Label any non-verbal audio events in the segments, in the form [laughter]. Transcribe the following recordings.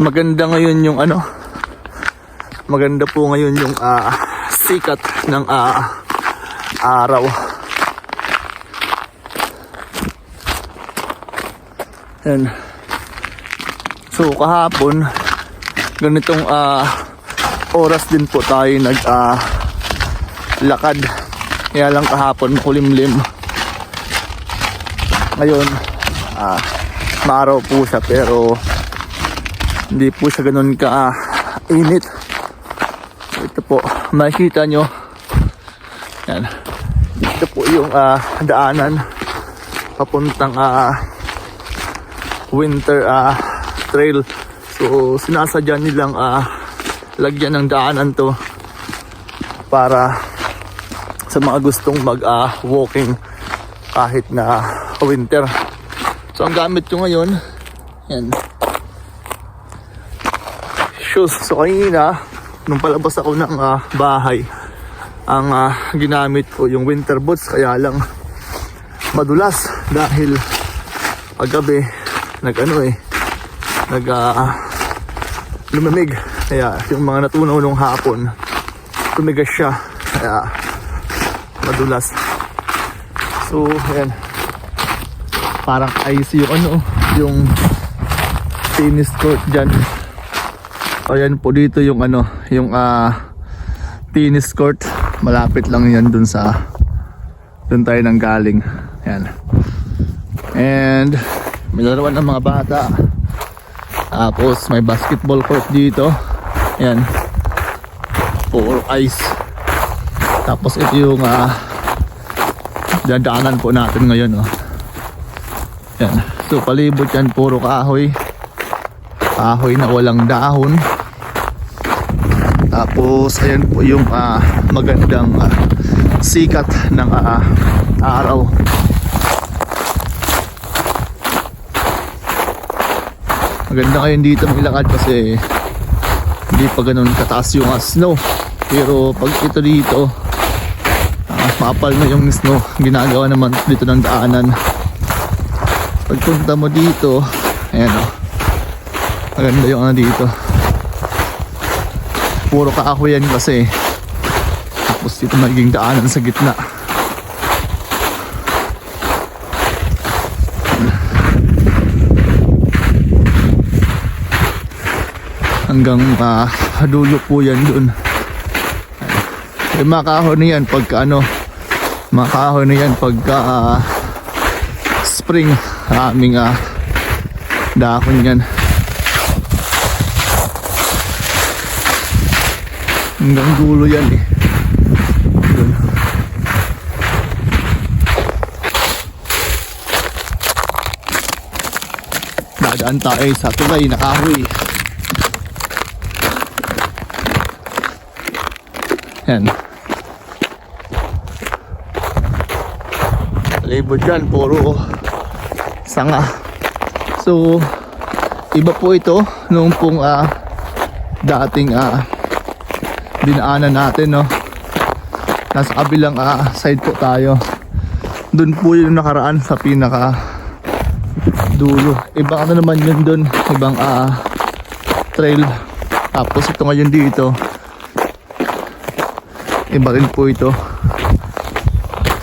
maganda ngayon yung ano maganda po ngayon yung ah, sikat ng ah, araw. Yan so kahapon ganitong ah, oras din po tayo nag ah, lakad. Kaya lang kahapon makulimlim ngayon ah, maaraw po siya pero hindi po siya ganun ka ah, init. Ito po makikita nyo. Yan. Ito po yung ah, daanan papuntang ah, winter ah, trail. So sinasadya nilang ah, lagyan ng daanan to para sa mga gustong mag ah, walking kahit na winter. So ang gamit ko ngayon yan shoes. So kanina, nung palabas ako ng ah, bahay, ang ah, ginamit ko yung winter boots. Kaya lang madulas. Dahil paggabi nag ano eh nag ah, lumamig. Kaya yung mga natunaw nung hapon tumigas siya. Kaya madulas. So ayan. Parang ice yung ano yung tennis court dyan Ayan po dito yung ano, yung ah tennis court. Malapit lang yan dun sa dun tayo nang galing. Ayan. And may larawan ng mga bata. Tapos may basketball court dito. Ayan. Puro ice. Tapos ito yung ah dadaanan po natin ngayon. Oh. Ayan. So palibot yan puro kahoy. Kahoy na walang dahon. Tapos ayan po yung ah, magandang ah, sikat ng ah, araw. Maganda ngayon dito maglakad kasi hindi pa ganun kataas yung ah, snow. Pero pag ito dito, ah, mapal na yung snow. Ginagawa naman dito ng daanan. Pagpunta mo dito, ayan o. Maganda yung ano dito puro kahoy yan kasi. Tapos dito magiging daanan sa gitna. Hanggang uh, dulo po yan dun. Yung mga kahoy yan pagka ano mga kahoy na yan pagka ah, spring. Aming uh, dahon yan hanggang dulo yan eh. Dun. dadaan tayo sa tulay na kahoy yan. Labor dyan puro sanga. So iba po ito nung pong ah, dating ah, dinaanan natin no? Nasa kabilang ah, side po tayo. Dun po yung nakaraan sa pinaka dulo. Ibang ano naman yun dun ibang ah, trail. Tapos ito ngayon dito. Iba rin po ito.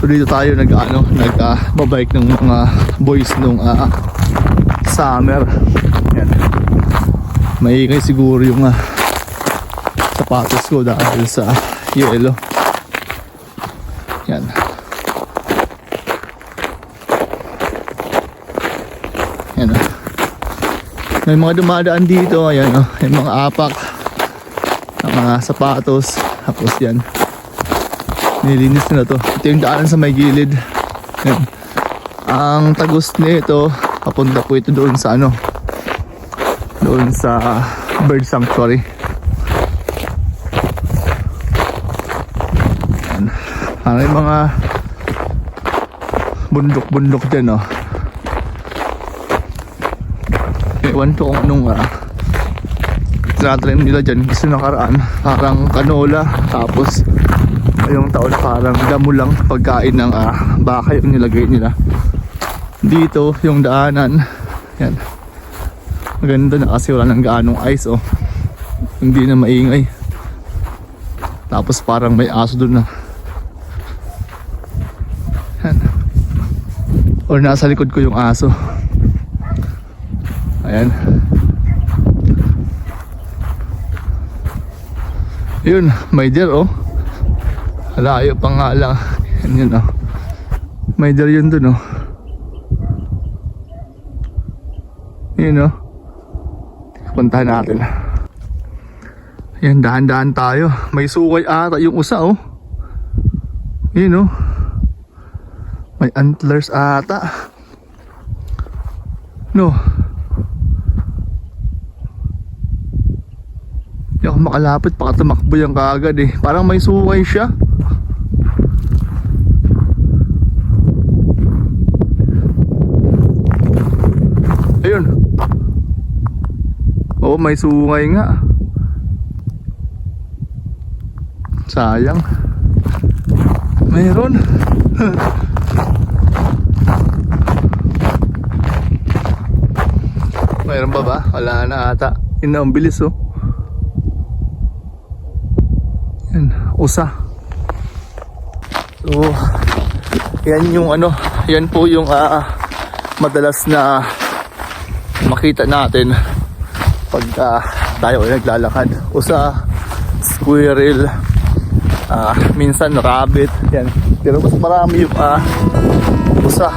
So dito tayo nag ano nag babike ng mga boys nung ah, summer. Yan. Maingay siguro yung ah, sapatos ko dahil sa yelo. Yan. Yan oh. May mga dumadaan dito, ayan oh. May mga apak ng mga sapatos. Tapos yan. Nilinis na to. Ito yung daanan sa may gilid. Yan. Ang tagos nito, papunta po ito doon sa ano. Doon sa bird sanctuary. Ano yung mga bundok-bundok dyan, oh. Ewan ko kung anong uh, tinatrim nila dyan kasi nakaraan parang kanola tapos yung taon parang damo lang pagkain ng uh, baka yung nilagay nila dito yung daanan yan Maganda na kasi wala nang gaanong ice oh. Hindi na maingay. Tapos parang may aso doon na. Or nasa likod ko yung aso. Ayan. Yun, may deer oh. Layo pa nga lang. Yun oh. May deer yun dun oh. Yun oh. Puntahan natin. Yan, dahan-dahan tayo. May sukay ata yung usa oh. Yun oh. May antlers ata. No. Hindi ako makalapit, baka tumakbo yan kaagad eh. Parang may sukay siya. Ayun. Oo, may sungay nga. Sayang. Mayroon. [laughs] Mayroon pa ba? Wala na ata. Yun na, ang bilis oh. Yan, usa. So, yan yung ano, yan po yung ah, madalas na makita natin pagka tayo ay naglalakad. Usa, squirrel, ah, minsan rabbit, yan. Pero mas marami yung ah, usa.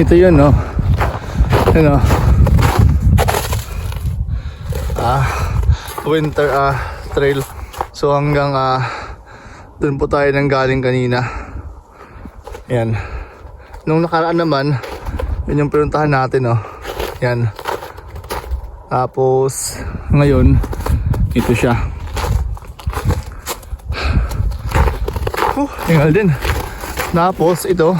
Ito yun, no? Ano? Ah, winter ah, trail. So hanggang ah, dun po tayo nang galing kanina. Yan. Nung nakaraan naman, yun yung pinuntahan natin, no? Yan. Tapos, ngayon, ito siya. Oh, tingal din. Tapos, ito,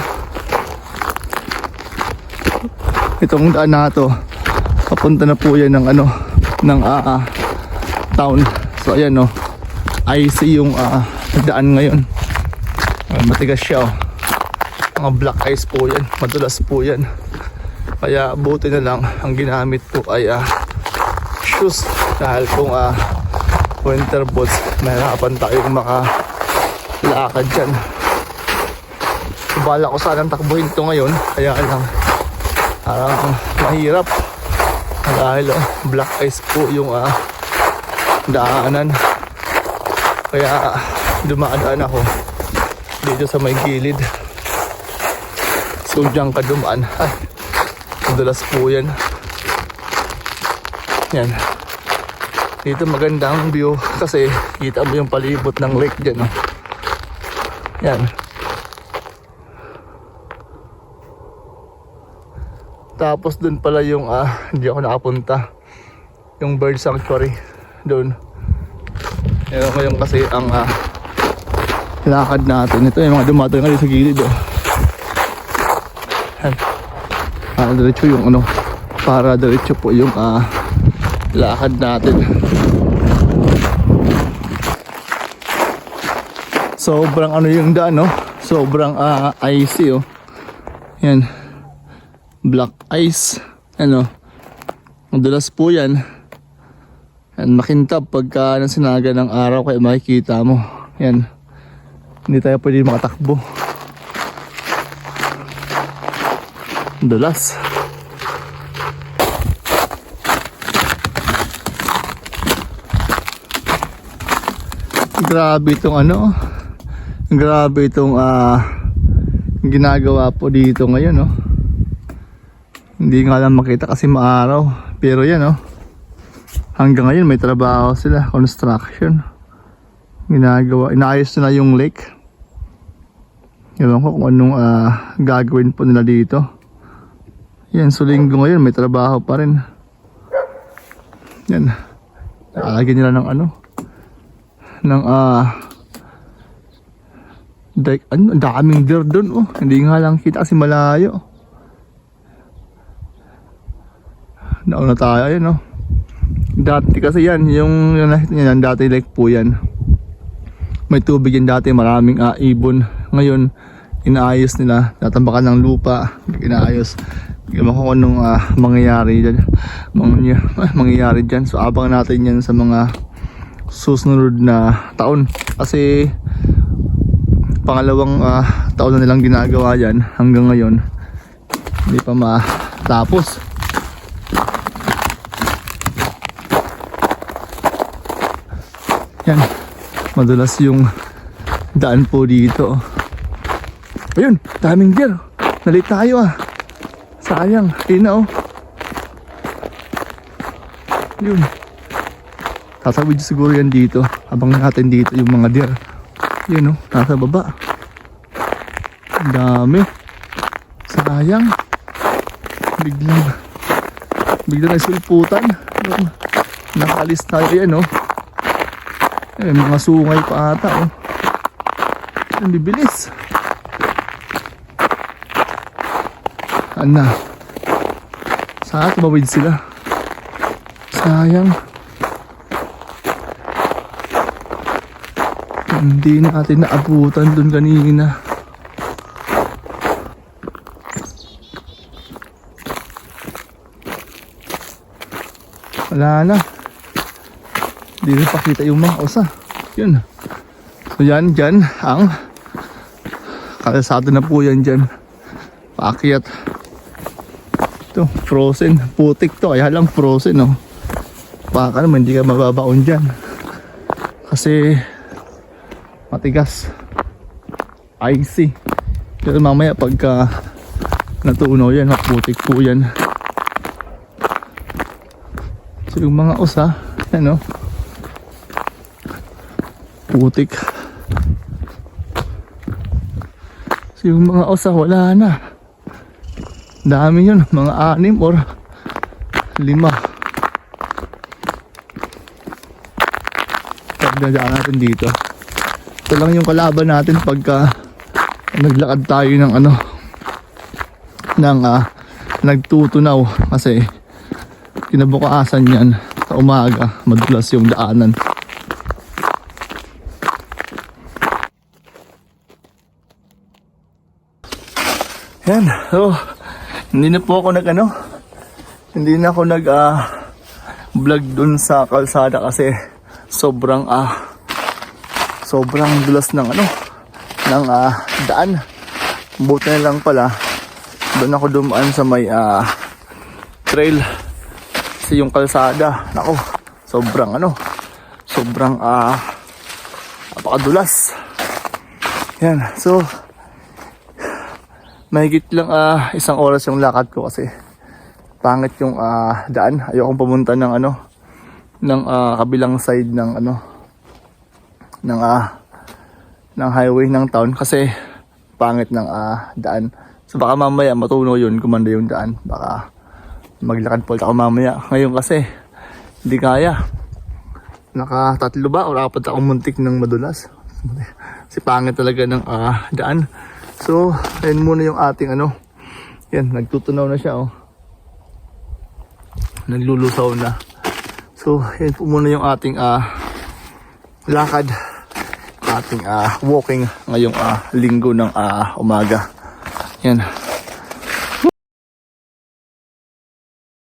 itong daan na to papunta na po yan ng ano ng ah, ah, town. So ayan no icy yung ah, daan ngayon. Ah, matigas siya oh. mga black ice po yan madulas po yan. Kaya buti na lang ang ginamit po ay ah, shoes. Dahil kung ah, winter boots mahirapan tayong makalakad dyan. Bala ko sanang takbuhin to ngayon kaya lang parang mahirap. Dahil oh, black ice po yung ah, daanan. Kaya dumadaan ako dito sa may gilid. So dyan ka dumaan. Ay madulas po yan. Yan. Dito magandang view kasi kita mo yung palibot ng lake dyan oh. yan Tapos dun pala yung ah, hindi ako nakapunta. Yung bird sanctuary doon. Pero ngayon kasi ang ah, lakad natin. Ito yung mga dumato nga sa gilid oh. Yan. Para diretso yung ano, para diretso po yung ah, lakad natin. Sobrang ano yung daan no? Sobrang ah, icy oh. Yan black ice. Ano? Madulas po yan. Yan makintab pagka nang sinaga ng araw kaya makikita mo. Yan. Hindi tayo pwede makatakbo. Dulas grabe itong ano. Grabe itong ah ginagawa po dito ngayon no hindi nga lang makita kasi maaraw. Pero yan oh. Hanggang ngayon may trabaho sila. Construction. ginagawa, inaayos na yung lake. Ewan ko kung anong ah, gagawin po nila dito. Yan, so linggo ngayon, may trabaho pa rin. Yan. Lalagyan nila ng ano? Ng ah... dike, ano, ang daming deer doon oh. Hindi nga lang kita kasi malayo. Nauna tayo, ayun oh. Dati kasi yan, yung, nakita niya yan, dati like po yan. May tubig yan dati, maraming ah, ibon. Ngayon, inaayos nila, tatambakan ng lupa, inaayos. Ewan ko anong ah, mangyayari dyan. Mangy [laughs] mangyayari dyan. So, abangan natin yan sa mga susunod na taon. Kasi, pangalawang ah, taon na nilang ginagawa yan hanggang ngayon. Hindi pa matapos. Yan. Madulas yung daan po dito. Ayun, daming deer. Nalit tayo ah. Sayang, ayun na oh. Yun. Tatawid siguro yan dito. Abang natin dito yung mga deer. Yun oh, nasa baba. Dami. Sayang. Biglang, biglang nagsulputan. Nakalis tayo yan oh. Eh, mga sungay pa ata oh. Ang bibilis. Ana. Saan tumawid sila? Sayang. Hindi natin naabutan dun kanina. Wala na. Rin pakita yung mga osa. Yun. So yan, dyan ang kalsado na po yan dyan. Paakyat. Ito, frozen. Putik to. Kaya lang frozen, no. Baka naman hindi ka mababaon dyan. Kasi matigas. Icy. Pero mamaya pagka natunaw yan, maputik po yan. So yung mga osa, ano, putik. So yung mga osa, wala na. Dami yun, mga anim or lima. Pagdadaan natin dito. Ito lang yung kalaban natin pagka naglakad tayo ng ano ng ah, nagtutunaw kasi kinabukasan yan sa umaga madulas yung daanan yan. So hindi na po ako nag ano hindi na ako nag ah, vlog dun sa kalsada kasi sobrang ah sobrang dulas ng ano ng ah, daan. Buti na lang pala doon ako dumaan sa may ah, trail. Kasi yung kalsada nako sobrang ano sobrang ah napakadulas. Yan. So mahigit lang ah, isang oras yung lakad ko kasi pangit yung ah, daan. Ayokong pumunta ng ano ng ah, kabilang side ng ano ng ah, ng highway ng town kasi pangit ng ah, daan. So baka mamaya matunaw yun kumanda yung daan. Baka maglakad po ako mamaya. Ngayon kasi hindi kaya. Naka tatlo ba o apat akong muntik ng madulas? [laughs] Si pangit talaga ng ah, daan so ayun muna yung ating ano. Yan nagtutunaw na siya oh. Naglulusaw na. So yan po muna yung ating ah, lakad. Ating ah, walking ngayong ah, linggo ng ah, umaga. Yan